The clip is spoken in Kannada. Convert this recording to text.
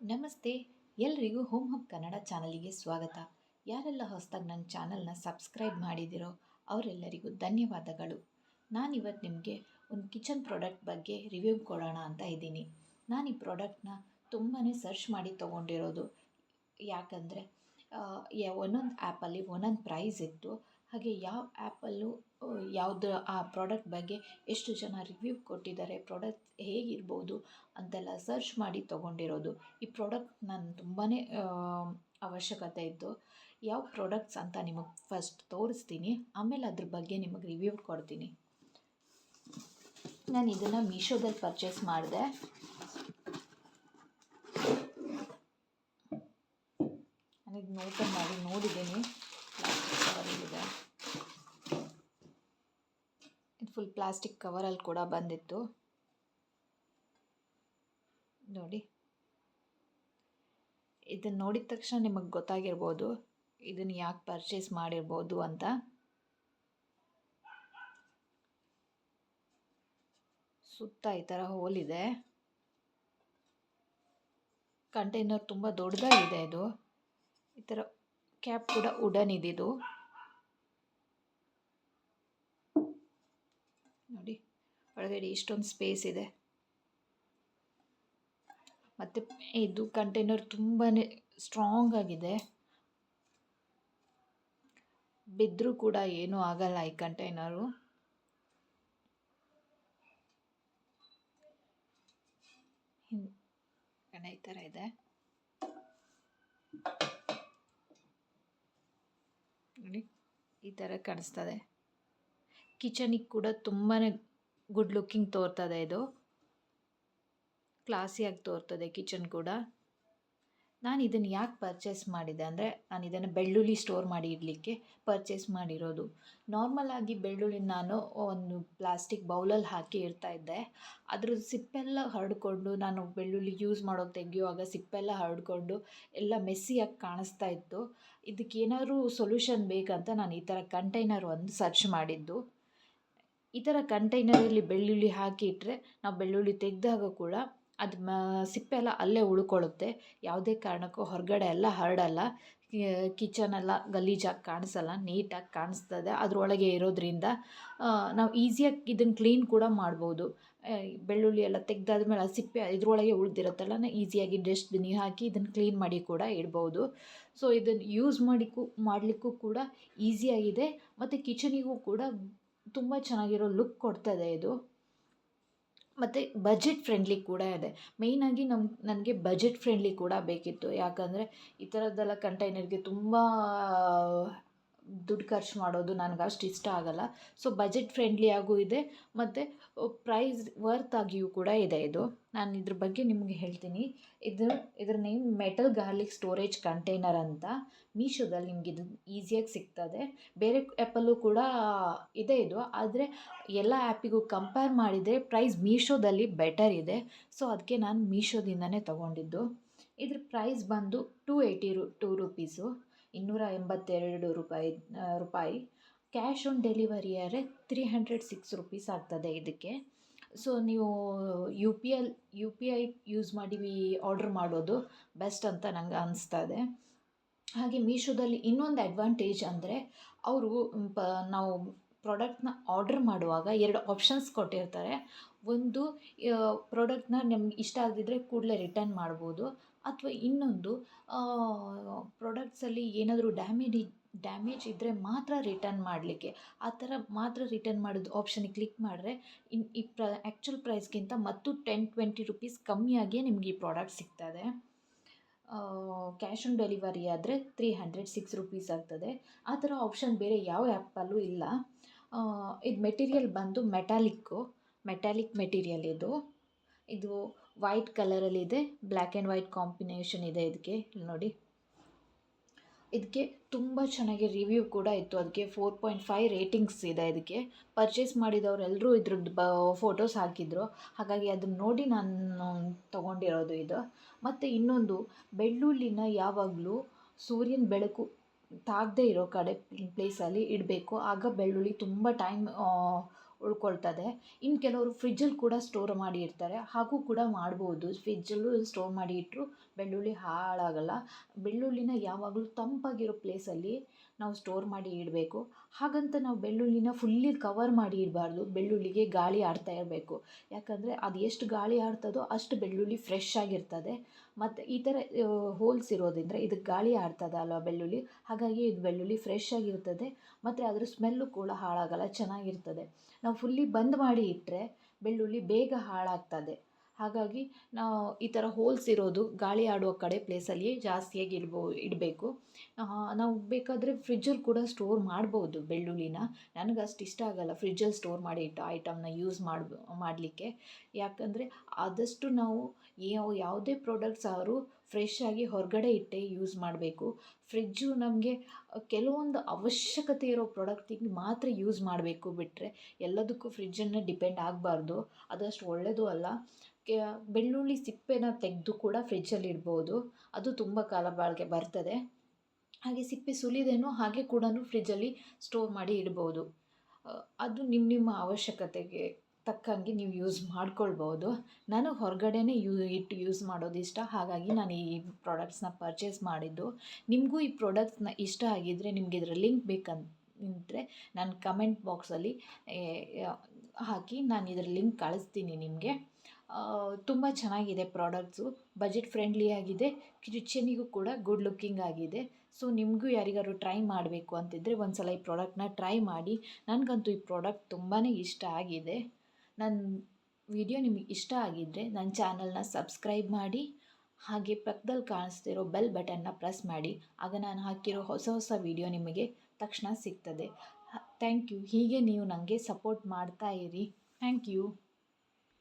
ನಮಸ್ತೆ, ಎಲ್ರಿಗೂ ಹೋಮ್ ಹಬ್ ಕನ್ನಡ ಚಾನಲಿಗೆ ಸ್ವಾಗತ. ಯಾರೆಲ್ಲ ಹೊಸದಾಗಿ ನನ್ನ ಚಾನಲ್ನ ಸಬ್ಸ್ಕ್ರೈಬ್ ಮಾಡಿದಿರೋ ಅವರೆಲ್ಲರಿಗೂ ಧನ್ಯವಾದಗಳು. ನಾನಿವತ್ತು ನಿಮಗೆ ಒಂದು ಕಿಚನ್ ಪ್ರಾಡಕ್ಟ್ ಬಗ್ಗೆ ರಿವ್ಯೂ ಕೊಡೋಣ ಅಂತ ಇದ್ದೀನಿ. ನಾನು ಈ ಪ್ರಾಡಕ್ಟ್ನ ತುಂಬಾ ಸರ್ಚ್ ಮಾಡಿ ತೊಗೊಂಡಿರೋದು ಯಾಕಂದರೆ ಒಂದೊಂದು ಆ್ಯಪಲ್ಲಿ ಒಂದೊಂದು ಪ್ರೈಸ್ ಇತ್ತು. ಹಾಗೆ ಯಾವ ಆ್ಯಪಲ್ಲೂ ಯಾವುದು ಆ ಪ್ರಾಡಕ್ಟ್ ಬಗ್ಗೆ ಎಷ್ಟು ಜನ ರಿವ್ಯೂ ಕೊಟ್ಟಿದ್ದಾರೆ, ಪ್ರಾಡಕ್ಟ್ ಹೇಗಿರ್ಬೋದು ಅಂತೆಲ್ಲ ಸರ್ಚ್ ಮಾಡಿ ತೊಗೊಂಡಿರೋದು. ಈ ಪ್ರಾಡಕ್ಟ್ ನಾನು ತುಂಬಾ ಅವಶ್ಯಕತೆ ಇತ್ತು. ಯಾವ ಪ್ರಾಡಕ್ಟ್ಸ್ ಅಂತ ನಿಮಗೆ ಫಸ್ಟ್ ತೋರಿಸ್ತೀನಿ, ಆಮೇಲೆ ಅದ್ರ ಬಗ್ಗೆ ನಿಮಗೆ ರಿವ್ಯೂ ಕೊಡ್ತೀನಿ. ನಾನು ಇದನ್ನು ಮೀಶೋದಲ್ಲಿ ಪರ್ಚೇಸ್ ಮಾಡಿದೆ. ನನಗೆ ನೋಟ್ ಓಪನ್ ಮಾಡಿ, ನೋಡಿದ್ದೀನಿ. ಇದು ಫುಲ್ ಪ್ಲಾಸ್ಟಿಕ್ ಕವರಲ್ಲಿ ಕೂಡ ಬಂದಿತ್ತು. ನೋಡಿ. ಇದನ್ನು ನೋಡಿದ ತಕ್ಷಣ ನಿಮಗೆ ಗೊತ್ತಾಗಿರ್ಬೋದು ಇದನ್ನು ಯಾಕೆ ಪರ್ಚೇಸ್ ಮಾಡಿರ್ಬೋದು ಅಂತ. ಸುತ್ತ ಈ ಥರ ಹೋಲಿದೆ ಕಂಟೈನರ್ ತುಂಬ ದೊಡ್ಡದಾಗಿದೆ ಇದು. ಈ ಥರ ಕ್ಯಾಪ್ ಕೂಡ ವುಡನ್ ಇದ್ದಿದ್ದು ನೋಡಿ, ಒಳಗಡೆ ಇಷ್ಟೊಂದು ಸ್ಪೇಸ್ ಇದೆ. ಮತ್ತು ಇದು ಕಂಟೈನರ್ ತುಂಬಾ ಸ್ಟ್ರಾಂಗ್ ಆಗಿದೆ. ಬಿದ್ದರೂ ಕೂಡ ಏನೂ ಆಗಲ್ಲ ಈ ಕಂಟೈನರು ಈ ಥರ ಇದೆ ನೋಡಿ ಈ ಥರ ಕಾಣಿಸ್ತದೆ. ಕಿಚನಿಗೆ ಕೂಡ ತುಂಬಾ ಗುಡ್ ಲುಕ್ಕಿಂಗ್ ತೋರ್ತದೆ ಇದು. ಕ್ಲಾಸಿಯಾಗಿ ತೋರ್ತದೆ ಕಿಚನ್ ಕೂಡ. ನಾನು ಇದನ್ನು ಯಾಕೆ ಪರ್ಚೇಸ್ ಮಾಡಿದೆ ಅಂದರೆ ನಾನು ಇದನ್ನು ಬೆಳ್ಳುಳ್ಳಿ ಸ್ಟೋರ್ ಮಾಡಿ ಇಡಲಿಕ್ಕೆ ಪರ್ಚೇಸ್ ಮಾಡಿರೋದು. ನಾರ್ಮಲಾಗಿ ಬೆಳ್ಳುಳ್ಳಿ ನಾನು ಒಂದು ಪ್ಲಾಸ್ಟಿಕ್ ಬೌಲಲ್ಲಿ ಹಾಕಿ ಇರ್ತಾ ಇದ್ದೆ. ಅದ್ರ ಸಿಪ್ಪೆಲ್ಲ ಹರಡ್ಕೊಂಡು ನಾನು ಬೆಳ್ಳುಳ್ಳಿ ಯೂಸ್ ಮಾಡೋಕೆ ತೆಗೆಯುವಾಗ ಸಿಪ್ಪೆಲ್ಲ ಹರಡ್ಕೊಂಡು ಎಲ್ಲ ಮೆಸ್ಸಿಯಾಗಿ ಕಾಣಿಸ್ತಾ ಇತ್ತು. ಇದಕ್ಕೆ ಏನಾದರೂ ಸೊಲ್ಯೂಷನ್ ಬೇಕಂತ ನಾನು ಈ ಥರ ಕಂಟೈನರ್ ಒಂದು ಸರ್ಚ್ ಮಾಡಿದ್ದು. ಈ ಥರ ಕಂಟೈನರಲ್ಲಿ ಬೆಳ್ಳುಳ್ಳಿ ಹಾಕಿ ಇಟ್ಟರೆ ನಾವು ಬೆಳ್ಳುಳ್ಳಿ ತೆಗೆದಾಗ ಕೂಡ ಅದು ಮ ಸಿಪ್ಪೆ ಎಲ್ಲ ಅಲ್ಲೇ ಉಳ್ಕೊಳ್ಳುತ್ತೆ. ಯಾವುದೇ ಕಾರಣಕ್ಕೂ ಹೊರಗಡೆ ಎಲ್ಲ ಹರಡಲ್ಲ. ಕಿಚನ್ ಎಲ್ಲ ಗಲೀಜಾಗಿ ಕಾಣಿಸಲ್ಲ, ನೀಟಾಗಿ ಕಾಣಿಸ್ತದೆ. ಅದರೊಳಗೆ ಇರೋದ್ರಿಂದ ನಾವು ಈಸಿಯಾಗಿ ಇದನ್ನು ಕ್ಲೀನ್ ಕೂಡ ಮಾಡ್ಬೋದು. ಬೆಳ್ಳುಳ್ಳಿ ಎಲ್ಲ ತೆಗ್ದಾದ್ಮೇಲೆ ಆ ಸಿಪ್ಪೆ ಇದರೊಳಗೆ ಉಳಿದಿರುತ್ತಲ್ಲ ಈಸಿಯಾಗಿ ಡಸ್ಟ್ಬಿನ್ನಿಗೆ ಹಾಕಿ ಇದನ್ನು ಕ್ಲೀನ್ ಮಾಡಿ ಕೂಡ ಇಡ್ಬೋದು. ಸೊ, ಇದನ್ನು ಯೂಸ್ ಮಾಡಿಕ್ಕೂ ಮಾಡಲಿಕ್ಕೂ ಕೂಡ ಈಸಿಯಾಗಿದೆ. ಮತ್ತು ಕಿಚನಿಗೂ ಕೂಡ ತುಂಬ ಚೆನ್ನಾಗಿರೋ ಲುಕ್ ಕೊಡ್ತದೆ ಇದು. ಮತ್ತು ಬಜೆಟ್ ಫ್ರೆಂಡ್ಲಿ ಕೂಡ ಇದೆ. ಮೇಯ್ನಾಗಿ ನಮ್ಮ ನನಗೆ ಬಜೆಟ್ ಫ್ರೆಂಡ್ಲಿ ಕೂಡ ಬೇಕಿತ್ತು. ಯಾಕಂದರೆ ಈ ಥರದ್ದೆಲ್ಲ ಕಂಟೈನರ್ಗೆ ತುಂಬ ದುಡ್ಡು ಖರ್ಚು ಮಾಡೋದು ನನಗೆ ಅಷ್ಟು ಇಷ್ಟ ಆಗೋಲ್ಲ. ಸೊ ಬಜೆಟ್ ಫ್ರೆಂಡ್ಲಿಯಾಗೂ ಇದೆ. ಮತ್ತು ಪ್ರೈಸ್ ವರ್ತ್ ಆಗಿಯೂ ಕೂಡ ಇದೆ ಇದು. ನಾನು ಇದ್ರ ಬಗ್ಗೆ ನಿಮಗೆ ಹೇಳ್ತೀನಿ. ಇದು, ಇದ್ರ name metal garlic storage container ಅಂತ. ಮೀಶೋದಲ್ಲಿ ನಿಮ್ಗೆ ಇದು ಈಸಿಯಾಗಿ ಸಿಗ್ತದೆ. ಬೇರೆ ಆ್ಯಪಲ್ಲೂ ಕೂಡ ಇದೆ ಇದು. ಆದರೆ, ಎಲ್ಲ ಆ್ಯಪಿಗೂ ಕಂಪೇರ್ ಮಾಡಿದರೆ ಪ್ರೈಸ್ ಮೀಶೋದಲ್ಲಿ ಬೆಟರ್ ಇದೆ. ಸೊ ಅದಕ್ಕೆ ನಾನು ಮೀಶೋದಿಂದನೇ ತೊಗೊಂಡಿದ್ದು. ಇದ್ರ ಪ್ರೈಸ್ ಬಂದು ಟೂ ಏಯ್ಟಿ ರು ಟೂ ರುಪೀಸು ಇನ್ನೂರ ಎಂಬತ್ತೆರಡು ರೂಪಾಯಿ. ರೂಪಾಯಿ ಕ್ಯಾಶ್ ಆನ್ ಡೆಲಿವರಿ ಆದರೆ ತ್ರೀ ಹಂಡ್ರೆಡ್ ಸಿಕ್ಸ್ ರುಪೀಸ್ ಆಗ್ತದೆ ಇದಕ್ಕೆ. ಸೊ ನೀವು U P L U P I use ಮಾಡಿ ಆರ್ಡ್ರ್ ಮಾಡೋದು ಬೆಸ್ಟ್ ಅಂತ ನಂಗೆ ಅನಿಸ್ತದೆ. ಹಾಗೆ ಮೀಶೋದಲ್ಲಿ ಇನ್ನೊಂದು ಅಡ್ವಾಂಟೇಜ್ ಅಂದರೆ ಅವರು ಪ, ನಾವು ಪ್ರಾಡಕ್ಟ್ನ ಆರ್ಡ್ರ್ ಮಾಡುವಾಗ ಎರಡು ಆಪ್ಷನ್ಸ್ ಕೊಟ್ಟಿರ್ತಾರೆ. ಒಂದು ಪ್ರಾಡಕ್ಟ್ನ ನಿಮ್ಗೆ ಇಷ್ಟ ಆಗದಿದ್ದರೆ ಕೂಡಲೇ ರಿಟರ್ನ್ ಮಾಡ್ಬೋದು. ಅಥವಾ ಇನ್ನೊಂದು ಪ್ರಾಡಕ್ಟ್ಸಲ್ಲಿ ಏನಾದರೂ ಡ್ಯಾಮೇಜ್ ಡ್ಯಾಮೇಜ್ ಇದ್ದರೆ ಮಾತ್ರ ರಿಟರ್ನ್ ಮಾಡಲಿಕ್ಕೆ. ಆ ಥರ ಮಾತ್ರ ರಿಟರ್ನ್ ಮಾಡೋದು ಆಪ್ಷನಿಗೆ ಕ್ಲಿಕ್ ಮಾಡಿದ್ರೆ ಇನ್ನು ಈ ಪ್ರ ಆ್ಯಕ್ಚುಲ್ ಪ್ರೈಸ್ಗಿಂತ ಮತ್ತು ಟೆನ್ ಟ್ವೆಂಟಿ ರುಪೀಸ್ ಕಮ್ಮಿಯಾಗಿಯೇ ನಿಮ್ಗೆ ಈ ಪ್ರಾಡಕ್ಟ್ ಸಿಗ್ತದೆ. ಕ್ಯಾಶ್ ಆನ್ ಡೆಲಿವರಿ ಆದರೆ ತ್ರೀ ಹಂಡ್ರೆಡ್ ಸಿಕ್ಸ್ ರುಪೀಸ್ ಆಗ್ತದೆ. ಆ ಥರ ಆಪ್ಷನ್ ಬೇರೆ ಯಾವ ಆ್ಯಪಲ್ಲೂ ಇಲ್ಲ. ಇದು ಮೆಟೀರಿಯಲ್ ಬಂದು ಮೆಟಾಲಿಕ್ಕು ಮೆಟಾಲಿಕ್ ಮೆಟೀರಿಯಲ್ ಇದು. ಇದು ವೈಟ್ ಕಲರಲ್ಲಿದೆ ಬ್ಲ್ಯಾಕ್ ಆ್ಯಂಡ್ ವೈಟ್ ಕಾಂಬಿನೇಷನ್ ಇದೆ ಇದಕ್ಕೆ, ಇಲ್ಲಿ ನೋಡಿ. ಇದಕ್ಕೆ ತುಂಬ ಚೆನ್ನಾಗಿ ರಿವ್ಯೂ ಕೂಡ ಇತ್ತು. ಅದಕ್ಕೆ ಫೋರ್ ಪಾಯಿಂಟ್ ಫೈವ್ ರೇಟಿಂಗ್ಸ್ ಇದೆ ಇದಕ್ಕೆ. ಪರ್ಚೇಸ್ ಮಾಡಿದವರೆಲ್ಲರೂ ಇದ್ರದ್ದು ಬ, ಫೋಟೋಸ್ ಹಾಕಿದ್ರು. ಹಾಗಾಗಿ ಅದನ್ನು ನೋಡಿ ನಾನು ತೊಗೊಂಡಿರೋದು ಇದು. ಮತ್ತು ಇನ್ನೊಂದು, ಬೆಳ್ಳುಳ್ಳಿನ ಯಾವಾಗಲೂ ಸೂರ್ಯನ ಬೆಳಕು ತಾಗದೇ ಇರೋ ಕಡೆ ಪ್ಲೇಸಲ್ಲಿ ಇಡಬೇಕು. ಆಗ ಬೆಳ್ಳುಳ್ಳಿ ತುಂಬ ಟೈಮ್ ಉಳ್ಕೊಳ್ತದೆ. ಇನ್ನು ಕೆಲವರು ಫ್ರಿಜ್ಜಲ್ಲಿ ಕೂಡ ಸ್ಟೋರ್ ಮಾಡಿ ಇಡ್ತಾರೆ ಹಾಗೂ ಕೂಡ ಮಾಡ್ಬೋದು. ಫ್ರಿಜ್ಜಲ್ಲೂ ಸ್ಟೋರ್ ಮಾಡಿ ಇಟ್ಟರು ಬೆಳ್ಳುಳ್ಳಿ ಹಾಳಾಗಲ್ಲ. ಬೆಳ್ಳುಳ್ಳಿನ ಯಾವಾಗಲೂ ತಂಪಾಗಿರೋ ಪ್ಲೇಸಲ್ಲಿ ನಾವು ಸ್ಟೋರ್ ಮಾಡಿ ಇಡಬೇಕು. ಹಾಗಂತ ನಾವು ಬೆಳ್ಳುಳ್ಳಿನ ಫುಲ್ಲಿ ಕವರ್ ಮಾಡಿ ಇಡಬಾರ್ದು. ಬೆಳ್ಳುಳ್ಳಿಗೆ ಗಾಳಿ ಆಡ್ತಾ ಇರಬೇಕು. ಯಾಕಂದರೆ ಅದು ಎಷ್ಟು ಗಾಳಿ ಆಡ್ತದೋ ಅಷ್ಟು ಬೆಳ್ಳುಳ್ಳಿ ಫ್ರೆಶ್ ಆಗಿರ್ತದೆ. ಮತ್ತು ಈ ಥರ ಹೋಲ್ಸ್ ಇರೋದ್ರಿಂದ ಇದಕ್ಕೆ ಗಾಳಿ ಆಡ್ತದೆ ಅಲ್ವಾ ಬೆಳ್ಳುಳ್ಳಿ? ಹಾಗಾಗಿ ಇದು ಬೆಳ್ಳುಳ್ಳಿ ಫ್ರೆಶ್ ಆಗಿರ್ತದೆ. ಮತ್ತು ಅದರ ಸ್ಮೆಲ್ಲು ಕೂಡ ಹಾಳಾಗಲ್ಲ. ಚೆನ್ನಾಗಿರ್ತದೆ. ನಾವು ಫುಲ್ಲಿ ಬಂದ್ ಮಾಡಿ ಇಟ್ಟರೆ ಬೆಳ್ಳುಳ್ಳಿ ಬೇಗ ಹಾಳಾಗ್ತದೆ. ಹಾಗಾಗಿ ನಾವು ಈ ಥರ ಹೋಲ್ಸ್ ಇರೋದು ಗಾಳಿ ಆಡುವ ಕಡೆ ಪ್ಲೇಸಲ್ಲಿ ಜಾಸ್ತಿಯಾಗಿ ಇಡ್ಬೋ, ಇಡಬೇಕು. ನಾವು ಬೇಕಾದರೆ ಫ್ರಿಜ್ಜಲ್ಲಿ ಕೂಡ ಸ್ಟೋರ್ ಮಾಡ್ಬೋದು ಬೆಳ್ಳುಳ್ಳಿನ. ನನಗೆ ಅಷ್ಟು ಇಷ್ಟ ಆಗಲ್ಲ ಫ್ರಿಜ್ಜಲ್ಲಿ ಸ್ಟೋರ್ ಮಾಡಿ ಇಟ್ಟು ಐಟಮ್ನ ಯೂಸ್ ಮಾಡ್ ಮಾಡಲಿಕ್ಕೆ. ಯಾಕಂದರೆ ಆದಷ್ಟು ನಾವು ಯಾವ ಯಾವುದೇ ಪ್ರಾಡಕ್ಟ್ಸ್ ಆದ್ರೂ ಫ್ರೆಶ್ ಆಗಿ ಹೊರಗಡೆ ಇಟ್ಟೆ ಯೂಸ್ ಮಾಡಬೇಕು. ಫ್ರಿಜ್ಜು ನಮಗೆ ಕೆಲವೊಂದು ಅವಶ್ಯಕತೆ ಇರೋ ಪ್ರಾಡಕ್ಟಿಗೆ ಮಾತ್ರ ಯೂಸ್ ಮಾಡಬೇಕು ಬಿಟ್ಟರೆ ಎಲ್ಲದಕ್ಕೂ ಫ್ರಿಜ್ಜನ್ನು ಡಿಪೆಂಡ್ ಆಗಬಾರ್ದು. ಅದಷ್ಟು ಒಳ್ಳೆಯದು ಅಲ್ಲ. ಬೆಳ್ಳುಳ್ಳಿ ಸಿಪ್ಪೆನ ತೆಗೆದು ಕೂಡ ಫ್ರಿಜ್ಜಲ್ಲಿ ಇಡ್ಬೋದು. ಅದು ತುಂಬ ಕಾಲ ಬಾಳಿಕೆ ಬರ್ತದೆ. ಹಾಗೆ ಸಿಪ್ಪೆ ಸುಲಿದೇನೋ ಹಾಗೆ ಕೂಡ ಫ್ರಿಜ್ಜಲ್ಲಿ ಸ್ಟೋರ್ ಮಾಡಿ ಇಡ್ಬೋದು. ಅದು ನಿಮ್ಮ ನಿಮ್ಮ ಅವಶ್ಯಕತೆಗೆ ತಕ್ಕಂಗೆ ನೀವು ಯೂಸ್ ಮಾಡ್ಕೊಳ್ಬೋದು. ನಾನು ಹೊರಗಡೆನೇ ಯೂ, ಇಟ್ಟು ಯೂಸ್ ಮಾಡೋದು ಇಷ್ಟ. ಹಾಗಾಗಿ ನಾನು ಈ ಪ್ರಾಡಕ್ಟ್ಸ್ನ ಪರ್ಚೇಸ್ ಮಾಡಿದ್ದು. ನಿಮಗೂ ಈ ಪ್ರಾಡಕ್ಟ್ಸ್ನ ಇಷ್ಟ ಆಗಿದ್ದರೆ ನಿಮಗೆ ಇದರ ಲಿಂಕ್ ಬೇಕಂದರೆ ನಾನು ಕಮೆಂಟ್ ಬಾಕ್ಸಲ್ಲಿ ಹಾಕಿ ನಾನು ಇದರ ಲಿಂಕ್ ಕಳಿಸ್ತೀನಿ ನಿಮಗೆ. ತುಂಬ ಚೆನ್ನಾಗಿದೆ ಪ್ರಾಡಕ್ಟ್ಸು ಬಜೆಟ್ ಫ್ರೆಂಡ್ಲಿ ಆಗಿದೆ. ಕಿಚನಿಗೂ ಕೂಡ ಗುಡ್ ಲುಕ್ಕಿಂಗ್ ಆಗಿದೆ. ಸೊ ನಿಮಗೂ ಯಾರಿಗಾದ್ರು ಟ್ರೈ ಮಾಡಬೇಕು ಅಂತಿದ್ದರೆ ಒಂದು ಸಲ ಈ ಪ್ರಾಡಕ್ಟ್ನ ಟ್ರೈ ಮಾಡಿ. ನನಗಂತೂ ಈ ಪ್ರಾಡಕ್ಟ್ ತುಂಬಾ ಇಷ್ಟ ಆಗಿದೆ. ನನ್ನ ವಿಡಿಯೋ ನಿಮಗೆ ಇಷ್ಟ ಆಗಿದ್ದರೆ ನನ್ನ ಚಾನಲ್ನ ಸಬ್ಸ್ಕ್ರೈಬ್ ಮಾಡಿ, ಹಾಗೆ ಪಕ್ಕದಲ್ಲಿ ಕಾಣಿಸ್ತಿರೋ ಬೆಲ್ ಬಟನ್ನ ಪ್ರೆಸ್ ಮಾಡಿ. ಆಗ ನಾನು ಹಾಕಿರೋ ಹೊಸ ಹೊಸ ವಿಡಿಯೋ ನಿಮಗೆ ತಕ್ಷಣ ಸಿಗ್ತದೆ. Thank you. ಹೀಗೆ ನೀವು ನನಗೆ ಸಪೋರ್ಟ್ ಮಾಡ್ತಾ ಇರಿ. Thank you.